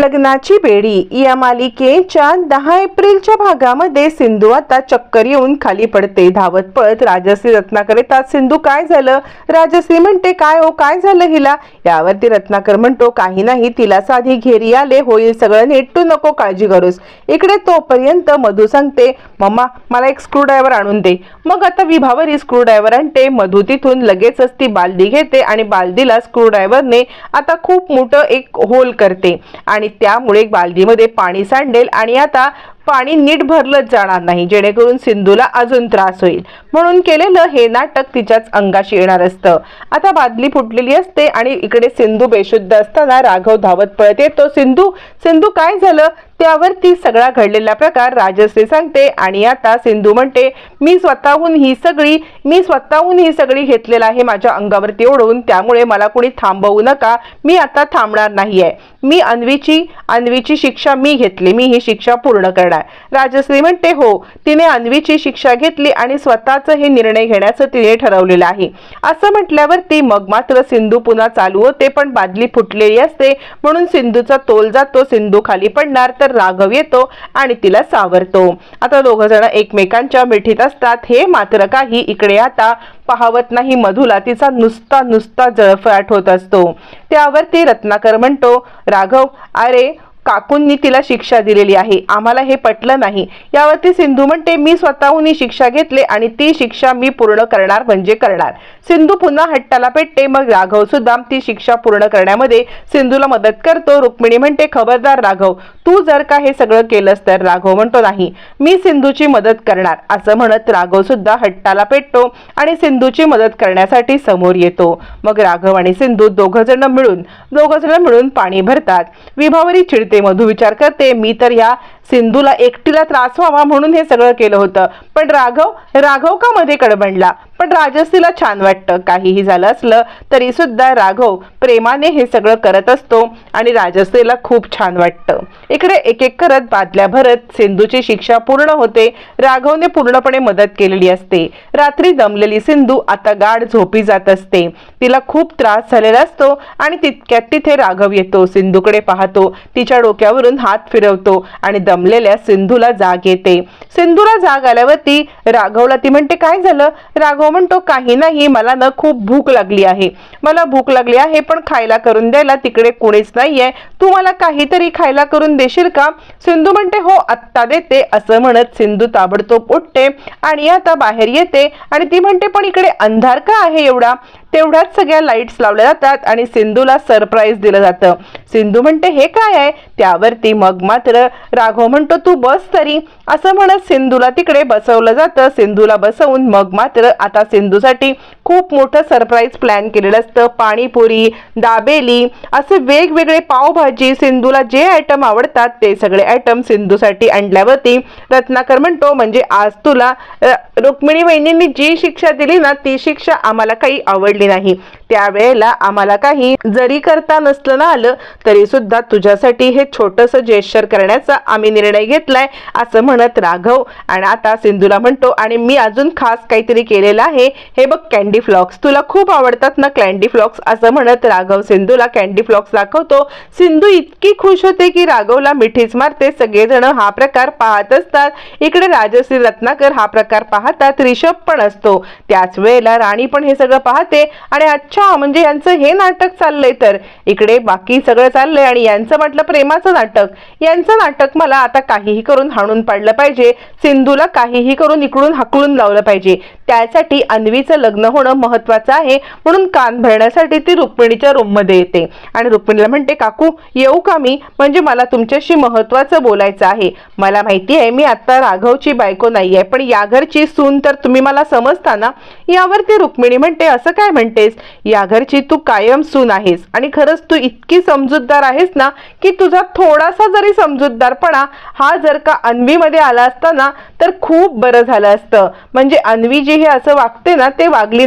लग्नाची बेडी या मालिकेच्या दहा एप्रिलच्या भागामध्ये सिंधू आता चक्कर येऊन खाली पडते. धावत पळत राजश्री रत्नाकर येतात. सिंधू काय झालं? राजश्री म्हणते काय हो काय झालं हिला? यावरती रत्नाकर म्हणतो काही नाही तिला साधी घेरी आले होईल सगळं नीट तू नको काळजी करूस. इकडे तोपर्यंत मधू सांगते मम्मा मला एक स्क्रूड्रायव्हर आणून दे. मग आता विभावरी स्क्रूड्रायव्हर आणते. मधू तिथून लगेचच ती बालदी घेते आणि बालदीला स्क्रूड्रायव्हरने आता खूप मोठं एक होल करते. आणि त्यामुळे बालदीमध्ये पाणी सांडेल. आणि आता पाणी नीट भरलंच जाणार नाही जेणेकरून सिंधूला अजून त्रास होईल. म्हणून केलेलं हे नाटक तिच्याच अंगाशी येणार असतं. आता बादली फुटलेली असते आणि इकडे सिंधू बेशुद्ध असताना राघव धावत पळत येतो. सिंधू सिंधू काय झालं? त्यावरती सगळा घडलेला प्रकार राजश्री सांगते आणि आता सिंधू म्हणते मी स्वतःहून ही सगळी मी स्वतःहून ही सगळी घेतलेलं आहे माझ्या अंगावरती ओढवून त्यामुळे मला कोणी थांबवू नका. मी आता थांबणार नाही आहे मी अन्वीची अन्वीची शिक्षा मी घेतली. मी ही शिक्षा पूर्ण करणार राजश्री म्हणते हो तिने अन्वीची शिक्षा घेतली आणि स्वतःच हे निर्णय घेण्याचं तिने ठरवलेलं आहे. असं म्हटल्यावरती मग मात्र सिंधू पुन्हा चालू होते पण बादली फुटलेली असते. म्हणून सिंधूचा तोल जातो सिंधू खाली पडणार तर राघव येतो आणि तिला सावरतो. आता दोघं जण एकमेकांच्या मिठीत असतात. हे मात्र काही इकडे आता पाहवत नाही. मधुला तिचा नुसता नुसता जळफळाट होत असतो. त्यावरती रत्नाकर म्हणतो राघव अरे काकूंनी तिला शिक्षा दिलेली आहे. आम्हाला हे पटलं नाही. यावरती सिंधू म्हणते मी स्वतःहून ही शिक्षा घेतले आणि ती शिक्षा मी पूर्ण करणार म्हणजे करणार. सिंधू पुन्हा हट्टाला पेटते मग राघव सुद्धा ती शिक्षा पूर्ण करण्यामध्ये सिंधूला मदत करतो. रुक्मिणी म्हणते खबरदार राघव तू जर का हे सगळं केलंस तर राघव म्हणतो नाही. मी सिंधूची मदत करणार. असं म्हणत राघव सुद्धा हट्टाला पेटतो आणि सिंधूची मदत करण्यासाठी समोर येतो. मग राघव आणि सिंधू दोघ जण मिळून दोघ जण मिळून पाणी भरतात. विभावरी चिडते ते विचार करते. मी तर ह्या सिंधूला एकटीला त्रास व्हावा म्हणून हे सगळं केलं होतं. पण राघव राघव का मध्ये कडबडला? पण राजश्रीला छान वाटतं. काहीही झालं असलं तरी सुद्धा राघव प्रेमाने हे सगळं करत असतो आणि राजश्रीला खूप छान वाटतं. इकडे एक एक करत बादल्या भरत सिंधूची शिक्षा पूर्ण होते. राघवने पूर्णपणे मदत केलेली असते. रात्री दमलेली सिंधू आता गाढ झोपी जात असते. तिला खूप त्रास झालेला असतो आणि तितक्यात तिथे राघव येतो. सिंधूकडे पाहतो. तिच्या डोक्यावरून हात फिरवतो आणि दमलेल्या सिंधूला जाग येते. सिंधूला जाग आल्यावरती राघवला ती म्हणते काय झालं? राघव म्हणतो काही नाही मला ना खूप भूक लागली आहे. मला भूक लागली आहे पण खायला करून द्यायला तिकडे कोणीच नाहीये. तू मला काहीतरी खायला करून देशील का? सिंधू म्हणते हो आत्ता देते असं म्हणत सिंधू ताबडतोब उठते आणि आता बाहेर येते आणि ती म्हणते पण इकडे अंधार का आहे एवढा? तेवढ्याच सगळ्या लाईट्स लावल्या जातात आणि सिंधूला सरप्राईज दिलं जातं. सिंधू म्हणते हे काय आहे? त्यावरती मग मात्र राघव म्हणतो तू बस तरी. असं म्हणत सिंधूला तिकडे बसवलं जातं. सिंधूला बसवून मग मात्र आता सिंधूसाठी खूप मोठं सरप्राईज प्लॅन केलेलं असतं. पाणीपुरी दाबेली असे वेगवेगळे पावभाजी सिंधूला जे आयटम आवडतात ते सगळे आयटम सिंधूसाठी आणल्यावरती रत्नाकर म्हणतो म्हणजे आज तुला रुक्मिणी वहिनींनी जी शिक्षा दिली ना ती शिक्षा आम्हाला काही आवडली नाही. त्यावेळेला आम्हाला काही जरी करता नसलं ना आलं तरी सुद्धा तुझ्यासाठी हे छोटंसं जेश्चर करण्याचा आम्ही निर्णय घेतलाय असं म्हणत राघव. आणि आता सिंधूला म्हणतो आणि मी अजून खास काहीतरी केलेलं आहे. हे बघ कॅन्डी फ्लॉक्स तुला खूप आवडतात ना कॅन्डी फ्लॉक्स असं म्हणत राघव सिंधूला कॅन्डी फ्लॉक्स दाखवतो. सिंधू इतकी खुश होते की राघवला मिठीच मारते. सगळेजण हा प्रकार पाहत असतात. इकडे राजश्री रत्नाकर हा प्रकार पाहतात. रिषभ पण असतो. त्याच वेळेला राणी पण हे सगळं पाहते. आणि अच्छा म्हणजे यांचं हे नाटक चाललंय तर. इकडे बाकी सगळं चाललंय आणि यांचं म्हटलं प्रेमाचं नाटक. यांचं नाटक मला आता काहीही करून हाणून पाडलं पाहिजे. सिंधूला काहीही करून इकडून हाकलून लावलं पाहिजे. त्यासाठी अन्वीचं लग्न होणं महत्वाचं आहे. म्हणून कान भरण्यासाठी ती रुक्मिणीच्या रूममध्ये येते. आणि रुक्मिणीला म्हणते काकू येऊ का मी? म्हणजे मला तुमच्याशी महत्वाचं बोलायचं आहे. मला माहिती आहे मी आता राघवची बायको नाही आहे पण या घरची सून तर तुम्ही मला समजता ना? यावरती रुक्मिणी म्हणते असं काय म्हणतेस? या घरची तू कायम सून आहेस. आणि खरंच तू इतकी समजूतदार आहेस ना की तुझा थोडासा जरी समजूतदारपणा हा जर का अन्वीमध्ये आला असता ना तर खूप बरं झालं असतं. म्हणजे अन्वी जी हे असं वागते ना ते वागली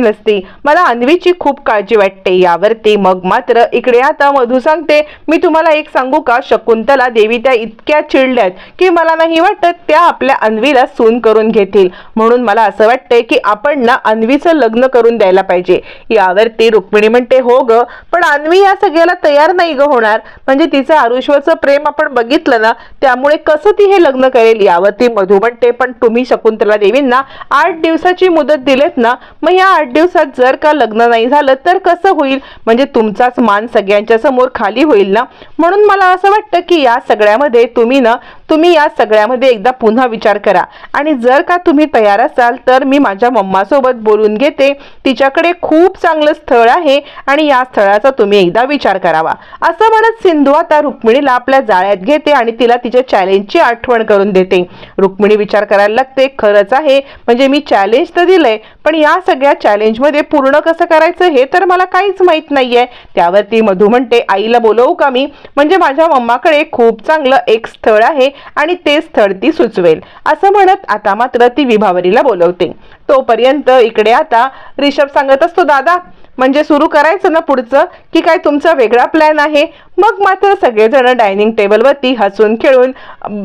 मला अन्वीची खूप काळजी वाटते. यावरती मग मात्र इकडे आता मधू सांगते मी तुम्हाला एक सांगू का? शकुंतला देवी त्या इतक्या चिडल्यात की मला नाही वाटत त्या आपल्या अन्वीला सून करून घेतील. म्हणून मला असं वाटतंय की आपण ना अन्वीचं लग्न करून द्यायला पाहिजे. यावरती रुक्मिणी म्हणते हो ग पण अन्वी या सगळ्याला तयार नाही ग होणार. म्हणजे तिचं आरुष्वाचं प्रेम आपण बघितलं ना त्यामुळे कसं ती हे लग्न करेल? यावरती मधू म्हणते पण तुम्ही शकुंतला देवींना आठ दिवसाची मुदत दिलेत ना मग या आठ दिवसात जर का लग्न नाही झालं तर कसं होईल? म्हणजे तुमचाच मान सगळ्यांच्या समोर खाली होईल ना? म्हणून मला असं वाटतं की या सगळ्यामध्ये तुम्ही ना तुम्ही या सगळ्यामध्ये एकदा पुन्हा विचार करा. आणि जर का तुम्ही तयार असाल तर मी माझ्या मम्मासोबत बोलून घेते. तिच्याकडे खूप चांगलं स्थळ आहे आणि या स्थळाचा तुम्ही एकदा विचार करावा. असं म्हणत सिंधू आता रुक्मिणीला आपल्या जाळ्यात घेते आणि तिला तिच्या चॅलेंजची आठवण करून देते. रुक्मिणी विचार करायला लागते खरंच आहे. म्हणजे मी चॅलेंज तर दिलंय पण या सगळ्या चॅलेंजमध्ये पूर्ण कसं करायचं हे तर मला काहीच माहीत नाहीये. त्यावरती मधू म्हणते आईला बोलवू का मी? म्हणजे माझ्या मम्माकडे खूप चांगलं एक स्थळ आहे आणि ते स्थळ ती सुचवेल. असं म्हणत आता मात्र ती विभावरीला बोलवते. तोपर्यंत इकडे आता रिषभ सांगत असतो दादा म्हणजे सुरू करायचं ना पुढचं? की काय तुमचा वेगळा प्लॅन आहे? मग मात्र सगळेजण डायनिंग टेबलवरती हसून खेळून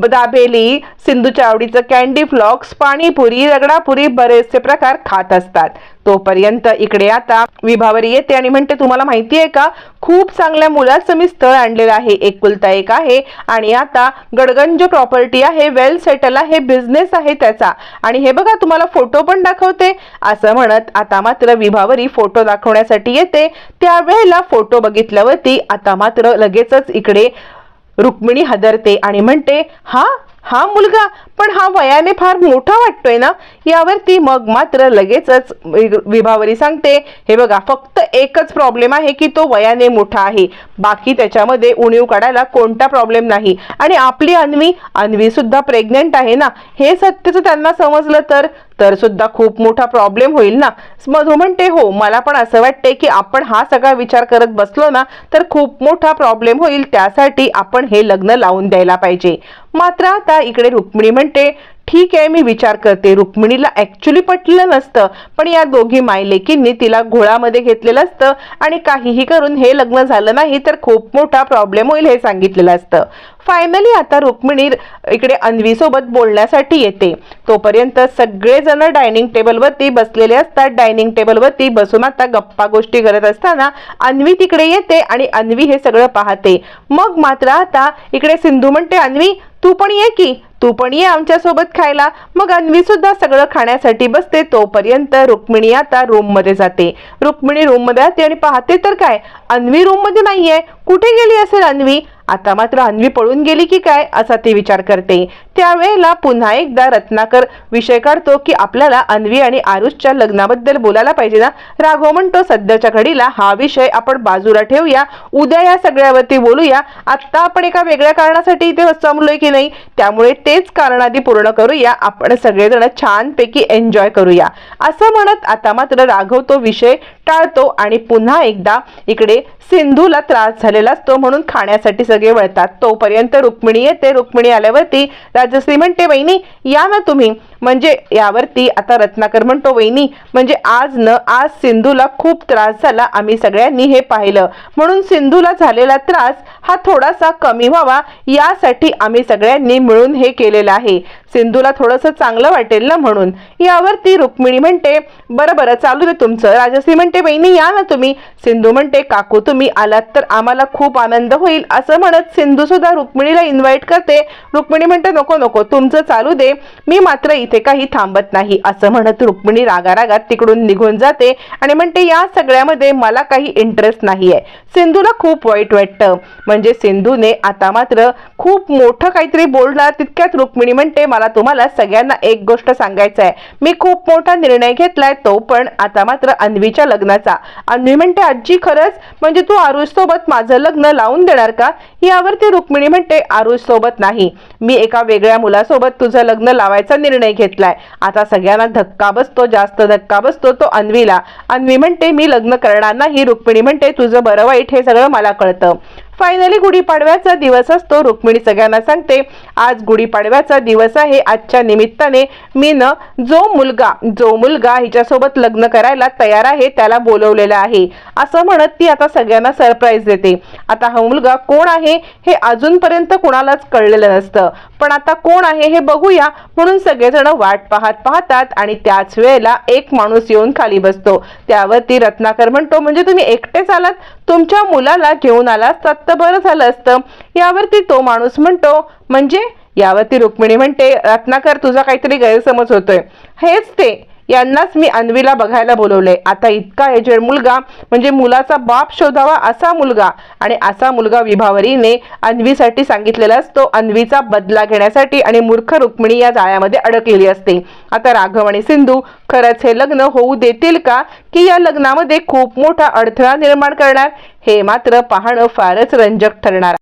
दाबेली सिंधूच्या आवडीचं कॅन्डी फ्लॉक्स पाणीपुरी रगडापुरी बरेचसे प्रकार खात असतात. तोपर्यंत इकडे आता विभावरी येते आणि म्हणते तुम्हाला माहिती आहे का? खूप चांगल्या मुलाचं मी स्थळ आणलेलं आहे. एकुलता एक आहे. आणि आता गडगंज प्रॉपर्टी आहे वेल सेटल आहे बिझनेस आहे त्याचा. आणि हे बघा तुम्हाला फोटो पण दाखवते. असं म्हणत आता मात्र विभावरी फोटो दाखवण्यासाठी येते. त्यावेळेला फोटो बघितल्यावरती आता मात्र लगेचच इकडे रुक्मिणी हदरते आणि म्हणते हा हा मुलगा पण हा वयाने फार मोठा वाटतोय ना? यावरती मग मात्र लगेचच वि- विभावरी सांगते. हे बघा फक्त एकच प्रॉब्लेम आहे की तो वयाने मोठा आहे. बाकी त्याच्यामध्ये उणीव काढायला कोणता प्रॉब्लेम नाही. आणि आपली अन्वी अन्वी सुद्धा प्रेग्नेंट आहे ना? हे सत्यच त्यांना समजलं तर तर सुद्धा खूप मोठा प्रॉब्लेम होईल ना? मधू म्हणते हो मला पण असं वाटते की आपण हा सगळा विचार करत बसलो ना तर खूप मोठा प्रॉब्लेम होईल. त्यासाठी आपण हे लग्न लावून द्यायला पाहिजे. मात्र आता इकडे रुक्मिणी म्हणते ठीक आहे मी विचार करते. रुक्मिणीला ॲक्च्युली पटलं नसतं पण या दोघी मायलेकींनी तिला घोळामध्ये घेतलेलं असतं आणि काहीही करून हे लग्न झालं नाही तर खूप मोठा प्रॉब्लेम होईल हे सांगितलेलं असतं. फायनली आता रुक्मिणी इकडे अन्वीसोबत बोलण्यासाठी येते. तोपर्यंत सगळेजण डायनिंग टेबलवरती बसलेले असतात. डायनिंग टेबलवरती बसून आता गप्पा गोष्टी करत असताना अन्वी तिकडे येते आणि अन्वी हे सगळं पाहते. मग मात्र आता इकडे सिंधू म्हणते अन्वी तू पण ये की. तू पण ये आमच्यासोबत खायला. मग अन्वी सुद्धा सगळं खाण्यासाठी बसते. तोपर्यंत रुक्मिणी आता रूममध्ये जाते. रुक्मिणी रूममध्ये जाते आणि पाहते तर काय? अन्वी रूममध्ये नाहीये. कुठे गेली असेल अन्वी? आता मात्र अन्वी पळून गेली की काय असा ती विचार करते. त्यावेळेला पुन्हा एकदा रत्नाकर विषय काढतो की आपल्याला अन्वी आणि आरुषच्या लग्नाबद्दल बोलायला पाहिजे ना? राघव म्हणतो सध्याच्या घडीला हा विषय आपण बाजूला ठेवूया. उद्या या सगळ्यावरती बोलूया. आत्ता आपण एका वेगळ्या कारणासाठी इथे जमलोय की नाही? त्यामुळे तेच कारण आधी पूर्ण करूया. आपण सगळेजण छानपैकी एन्जॉय करूया. असं म्हणत आता मात्र राघव तो विषय टाळतो आणि पुन्हा एकदा इकडे सिंधूला त्रास झालेला असतो म्हणून खाण्यासाठी सगळे वळतात. तोपर्यंत रुक्मिणी येते. रुक्मिणी आल्यावरती राजश्री म्हणते वहिनी या ना तुम्ही. म्हणजे यावरती आता रत्नाकर म्हणतो वहिनी म्हणजे आज न आज सिंधूला खूप त्रास झाला. आम्ही सगळ्यांनी हे पाहिलं. म्हणून सिंधूला झालेला त्रास हा थोडासा कमी व्हावा. यासाठी आम्ही सगळ्यांनी मिळून हे केलेलं आहे. सिंधूला थोडंसं चांगलं वाटेल ना म्हणून. यावरती रुक्मिणी म्हणते बरं बरं चालू दे तुमचं. राजश्री म्हणते बहिणी या ना तुम्ही. सिंधू म्हणते काकू तुम्ही आलात तर आम्हाला खूप आनंद होईल. असं म्हणत सिंधू सुद्धा रुक्मिणीला इन्व्हाइट करते. रुक्मिणी म्हणते नको नको तुमचं चालू दे. मी मात्र इथे काही थांबत नाही. असं म्हणत रुक्मिणी रागारागात तिकडून निघून जाते आणि म्हणते या सगळ्यामध्ये मला काही इंटरेस्ट नाही आहे सिंधूला खूप वाईट वाटतं. म्हणजे सिंधूने आता मात्र खूप मोठं काहीतरी बोलणार. तितक्यात रुक्मिणी म्हणते मला तुम्हाला सगळ्यांना एक गोष्ट सांगायचं आहे मी खूप मोठा निर्णय घेतलाय तो पण आता मात्र अन्वीच्या लग्न लग्नाचा. अन्वी म्हणते आजी खरंच? म्हणजे तू आरुष सोबत माझं लग्न लावून देणार का? यावरती रुक्मिणी म्हणते आरुष सोबत नाही. मी एका वेगळ्या मुलासोबत तुझं लग्न लावायचा निर्णय घेतलाय. आता सगळ्यांना धक्का बसतो जास्त धक्का बसतो तो अन्वीला. अन्वी म्हणते मी लग्न करणार नाही. रुक्मिणी म्हणते तुझं बरं वाईट हे सगळं मला कळतं. फायनली गुढीपाडव्याचा दिवस असतो. रुक्मिणी सगळ्यांना सांगते आज गुढीपाडव्याचा दिवस आहे. आजच्या निमित्ताने मी जो मुलगा जो मुलगा हिच्यासोबत लग्न करायला तयार आहे त्याला बोलवलेलं आहे. असं म्हणत ती आता सगळ्यांना सरप्राईज देते. आता हा मुलगा कोण आहे हे अजूनपर्यंत कुणालाच कळलेलं नसतं. पण आता कोण आहे हे बघूया. म्हणून सगळेजण वाट पाहत पाहतात आणि त्याच वेळेला एक माणूस येऊन खाली बसतो. त्यावरती रत्नाकर म्हणतो म्हणजे तुम्ही एकटेच आलात? तुमच्या मुलाला घेऊन आलात तर बरं झालं असतं. यावरती तो माणूस म्हणतो म्हणजे? यावरती रुक्मिणी म्हणते रत्नाकर तुझा काहीतरी गैरसमज होतोय. हेच ते. यांनाच मी अन्वीला बघायला बोलवलंय आता इतका एजेड मुलगा म्हणजे मुलाचा बाप शोधावा असा मुलगा आणि असा मुलगा विभावरीने अन्वीसाठी सांगितलेला असतो अन्वीचा बदला घेण्यासाठी आणि मूर्ख रुक्मिणी या जाळ्यामध्ये अडकलेली असते. आता राघव आणि सिंधू खरंच हे लग्न होऊ देतील का? की या लग्नामध्ये खूप मोठा अडथळा निर्माण करणार? हे मात्र पाहणं फारच रंजक ठरणार